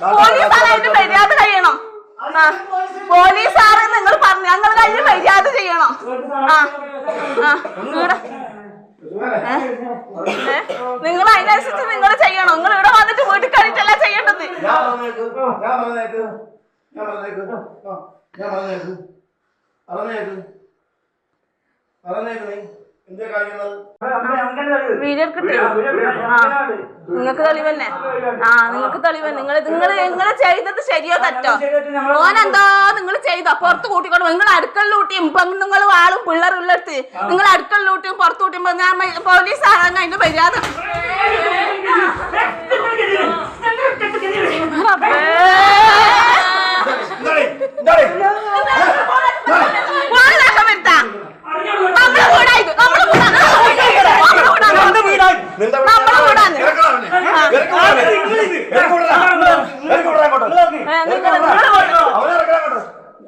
പോലീസാരായിട്ട് മര്യാദ കഴിയണം. ആ. പോലീസാറ് നിങ്ങൾ പറഞ്ഞു ഞങ്ങൾ കഴിഞ്ഞ് മര്യാദ ചെയ്യണം. ആ. ആ. നിങ്ങൾ അതിനനുസരിച്ച് നിങ്ങൾ ചെയ്യണം. നിങ്ങൾ ഇവിടെ വന്നിട്ട് വീട്ടിൽ കഴിഞ്ഞിട്ടല്ല ചെയ്യേണ്ടത്? ഞാൻ പറഞ്ഞേക്ക്. പറഞ്ഞേക്ക്. പറഞ്ഞേക്ക് നീ. നിങ്ങൾക്ക് തെളിവന്നെ ആ നിങ്ങക്ക് തെളിവ് നിങ്ങൾ നിങ്ങൾ നിങ്ങൾ ചെയ്തത് ശരിയോ തെറ്റോ ഓനെന്തോ നിങ്ങൾ ചെയ്തോ പുറത്ത് കൂട്ടിക്കൊണ്ട് നിങ്ങൾ അടുക്കളിലൂട്ടിയും പെണ്ണുങ്ങളും ആളും പിള്ളേരും ഉള്ളടുത്ത് നിങ്ങൾ അടുക്കളിലൂട്ടിയും പുറത്ത് കൂട്ടിയും ഞാൻ പോലീസ് ആകാൻ അതിന്റെ മര്യാദ റബ്ബേ.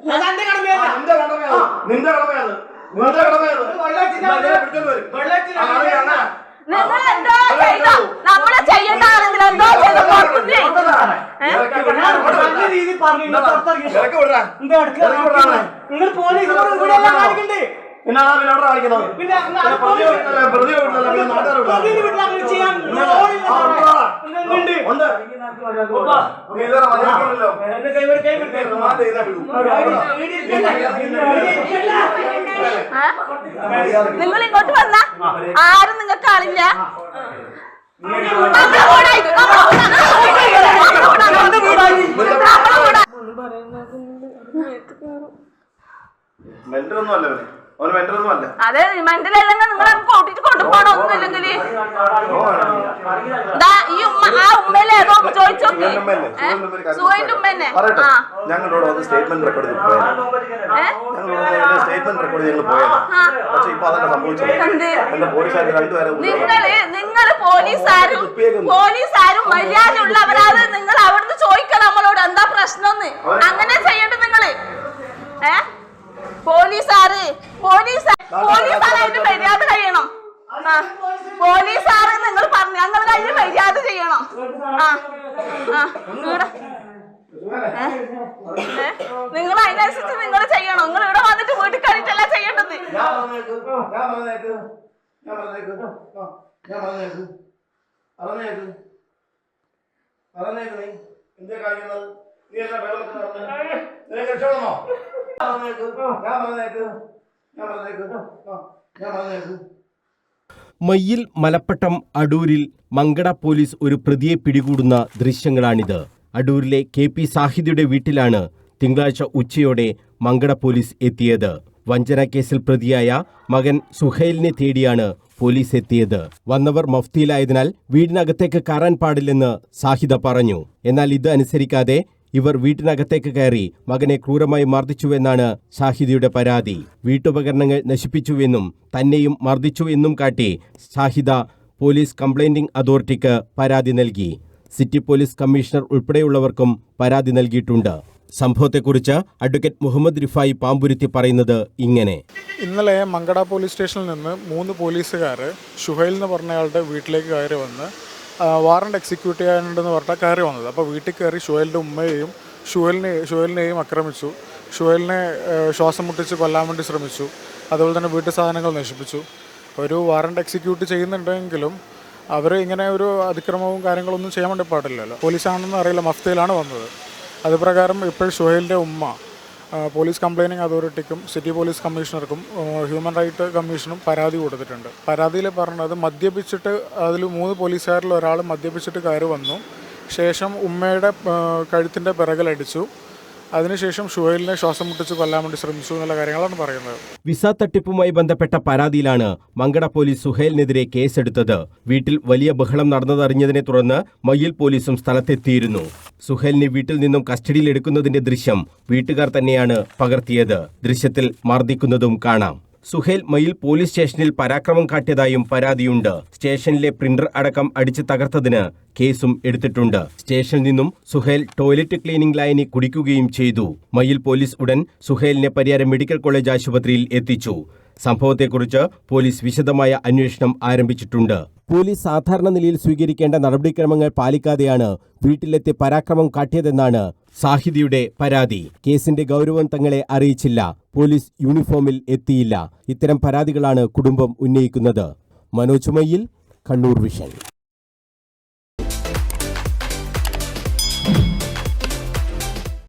നിന്റെ കടമയാണ്. നിന്റെ കടമയാണ്. നമ്മളെ ചെയ്യേണ്ട ആണെങ്കിൽ എന്തോ ചെയ്തോ പറഞ്ഞു നിങ്ങൾ പുറത്തിറങ്ങി പിന്നെ പിന്നെ അവിടെ കാണിക്കുന്നത്? പ്രതി വീട്ടിലല്ല, നാട്ടുകാർ. ഉണ്ട്. നിങ്ങൾ ഇങ്ങോട്ട് വന്ന? ആരും നിങ്ങൾക്ക് ആളില്ല. നമ്മളെ അല്ല അതെ മെന്റലല്ലെങ്കിൽ നിങ്ങൾ കൂട്ടിട്ട് കൊണ്ടുപോകണം ഒന്നുമില്ലെങ്കിൽ ദാ ഈ ഉമ്മ ആ ഉമ്മയിലെ ഏതോ ചോദിച്ചോക്ക് സുഹൈന്റെ ഉമ്മന്നെ പറയട്ടെ ആ ഞങ്ങളോട് സ്റ്റേറ്റ്മെന്റ് റെക്കോർഡ് ചെയ്ത് പോയത് ഞങ്ങളോട് സ്റ്റേറ്റ്മെന്റ് റെക്കോർഡ് ചെയ്ത് പോയത് പക്ഷെ ഇപ്പൊ അതല്ല സംഭവിച്ചത് എന്ത് എന്റെ പോലീസുകാർ രണ്ടുപേരെ നിങ്ങൾ നിങ്ങൾ പോലീസാരും പോലീസാരും മര്യാദ ഉള്ളവരാണ് നിങ്ങൾ അവിടുന്ന് ചോദിക്കണം നമ്മളോട് എന്താ പ്രശ്നം അങ്ങനെ ചെയ്യണ്ട നിങ്ങൾ ഏ പോലീസാറ് പോലീസ് പോലീസാരായിട്ട് മര്യാദ കഴിയണം. പോലീസ് പോലീസാറ് നിങ്ങൾ പറഞ്ഞു ഞങ്ങൾ കഴിഞ്ഞ് മര്യാദ ചെയ്യണം. ആ. ആ. നിങ്ങളുടെ നിങ്ങൾ അതിനനുസരിച്ച് നിങ്ങൾ ചെയ്യണം. നിങ്ങൾ ഇവിടെ വന്നിട്ട് വീട്ടിൽ കഴിഞ്ഞിട്ടല്ല ചെയ്യേണ്ടത്? എന്താ കാണിക്കുന്നത്? നീ എന്താ നടന്ന്? നിനക്ക് രക്ഷപ്പെടണോ ഞാൻ പറഞ്ഞേക്ക്. മയ്യിൽ മലപ്പട്ടം അടൂരിൽ മങ്കട പോലീസ് ഒരു പ്രതിയെ പിടികൂടുന്ന ദൃശ്യങ്ങളാണിത്. അടൂരിലെ കെ പി സാഹിദിയുടെ വീട്ടിലാണ് തിങ്കളാഴ്ച ഉച്ചയോടെ മങ്കട പോലീസ് എത്തിയത്. വഞ്ചന കേസിൽ പ്രതിയായ മകൻ സുഹൈലിനെ തേടിയാണ് പോലീസ് എത്തിയത്. വന്നവർ മഫ്തിയിലായതിനാൽ വീടിനകത്തേക്ക് കയറാൻ പാടില്ലെന്ന് സാഹിദ പറഞ്ഞു. എന്നാൽ ഇത് അനുസരിക്കാതെ ഇവർ വീട്ടിനകത്തേക്ക് കയറി മകനെ ക്രൂരമായി മർദ്ദിച്ചുവെന്നാണ് ഷാഹിദയുടെ പരാതി. വീട്ടുപകരണങ്ങൾ നശിപ്പിച്ചുവെന്നും തന്നെയും മർദ്ദിച്ചു എന്നും കാട്ടി സാഹിദ പോലീസ് കംപ്ലൈന്റിംഗ് അതോറിറ്റിക്ക് പരാതി നൽകി. സിറ്റി പോലീസ് കമ്മീഷണർ ഉൾപ്പെടെയുള്ളവർക്കും പരാതി നൽകിയിട്ടുണ്ട്. സംഭവത്തെക്കുറിച്ച് അഡ്വക്കേറ്റ് മുഹമ്മദ് റിഫായി പാമ്പുരുത്തി പറയുന്നത് ഇങ്ങനെ. ഇന്നലെ മങ്കട പോലീസ് സ്റ്റേഷനിൽ നിന്ന് മൂന്ന് പോലീസുകാർ ഷുഹൈൽ എന്ന് പറഞ്ഞയാളുടെ വീട്ടിലേക്ക് കയറി വന്ന് വാറണ്ട് എക്സിക്യൂട്ട് ചെയ്യാനുണ്ടെന്ന് പറഞ്ഞാൽ കയറി വന്നത്. അപ്പോൾ വീട്ടിൽ കയറി ഷുവലിന്റെ ഉമ്മയെയും ഷുവലിനെ ഷുവലിനെയും ആക്രമിച്ചു. ഷുവലിനെ ശ്വാസം മുട്ടിച്ച് കൊല്ലാൻ വേണ്ടി ശ്രമിച്ചു. അതുപോലെ തന്നെ വീട്ടു സാധനങ്ങൾ നശിപ്പിച്ചു. ഒരു വാറണ്ട് എക്സിക്യൂട്ട് ചെയ്യുന്നുണ്ടെങ്കിലും അവർ ഇങ്ങനെ ഒരു അതിക്രമവും കാര്യങ്ങളൊന്നും ചെയ്യാൻ വേണ്ടി പാടില്ലല്ലോ. പോലീസാണെന്ന് അറിയില്ല മഫ്തയിലാണ് വന്നത്. അതുപ്രകാരം ഇപ്പോൾ ഷുഹൈലിന്റെ ഉമ്മ പോലീസ് കംപ്ലൈനിങ് അതോറിറ്റിക്കും സിറ്റി പോലീസ് കമ്മീഷണർക്കും ഹ്യൂമൻ റൈറ്റ് കമ്മീഷനും പരാതി കൊടുത്തിട്ടുണ്ട്. പരാതിയിൽ പറഞ്ഞത് മദ്യപിച്ചിട്ട് അതിൽ മൂന്ന് പോലീസുകാരിൽ ഒരാൾ മദ്യപിച്ചിട്ട് കയറി വന്നു. ശേഷം ഉമ്മയുടെ കഴുത്തിന്റെ പിറകിലടിച്ചു. അതിനുശേഷം ഷുഹൈലിനെ ശ്വാസം മുട്ടിച്ച് കൊല്ലാൻ വേണ്ടി ശ്രമിച്ചു എന്നുള്ള കാര്യങ്ങളാണ് പറയുന്നത്. വിസ തട്ടിപ്പുമായി ബന്ധപ്പെട്ട പരാതിയിലാണ് മങ്കട പോലീസ് സുഹേലിനെതിരെ കേസെടുത്തത്. വീട്ടിൽ വലിയ ബഹളം നടന്നതറിഞ്ഞതിനെ തുടർന്ന് മയ്യിൽ പോലീസും സ്ഥലത്തെത്തിയിരുന്നു. സുഹേലിനെ വീട്ടിൽ നിന്നും കസ്റ്റഡിയിൽ എടുക്കുന്നതിന്റെ ദൃശ്യം വീട്ടുകാർ തന്നെയാണ് പകർത്തിയത്. ദൃശ്യത്തിൽ മർദ്ദിക്കുന്നതും കാണാം. സുഹേൽ മയിൽ പോലീസ് സ്റ്റേഷനിൽ പരാക്രമം കാട്ടിയതായും പരാതിയുണ്ട്. സ്റ്റേഷനിലെ പ്രിന്റർ അടക്കം അടിച്ചു തകർത്തതിന് കേസും എടുത്തിട്ടുണ്ട്. സ്റ്റേഷനിൽ നിന്നും സുഹേൽ ടോയ്ലറ്റ് ക്ലീനിംഗ് ലൈനി കുടിക്കുകയും ചെയ്തു. മയിൽ പോലീസ് ഉടൻ സുഹേലിനെ പരിയാരം മെഡിക്കൽ കോളേജ് ആശുപത്രിയിൽ എത്തിച്ചു. സംഭവത്തെക്കുറിച്ച് പോലീസ് വിശദമായ അന്വേഷണം ആരംഭിച്ചിട്ടുണ്ട്. പോലീസ് സാധാരണ നിലയിൽ സ്വീകരിക്കേണ്ട നടപടിക്രമങ്ങൾ പാലിക്കാതെയാണ് വീട്ടിലെത്തി പരാക്രമം കാട്ടിയതെന്നാണ് സാഹിതിയുടെ പരാതി. കേസിന്റെ ഗൗരവം തങ്ങളെ അറിയിച്ചില്ല. പോലീസ് യൂണിഫോമിൽ എത്തിയില്ല. ഇത്തരം പരാതികളാണ് കുടുംബം ഉന്നയിക്കുന്നത്. മനോജ് മയ്യിൽ കണ്ണൂർ വിഷൻ.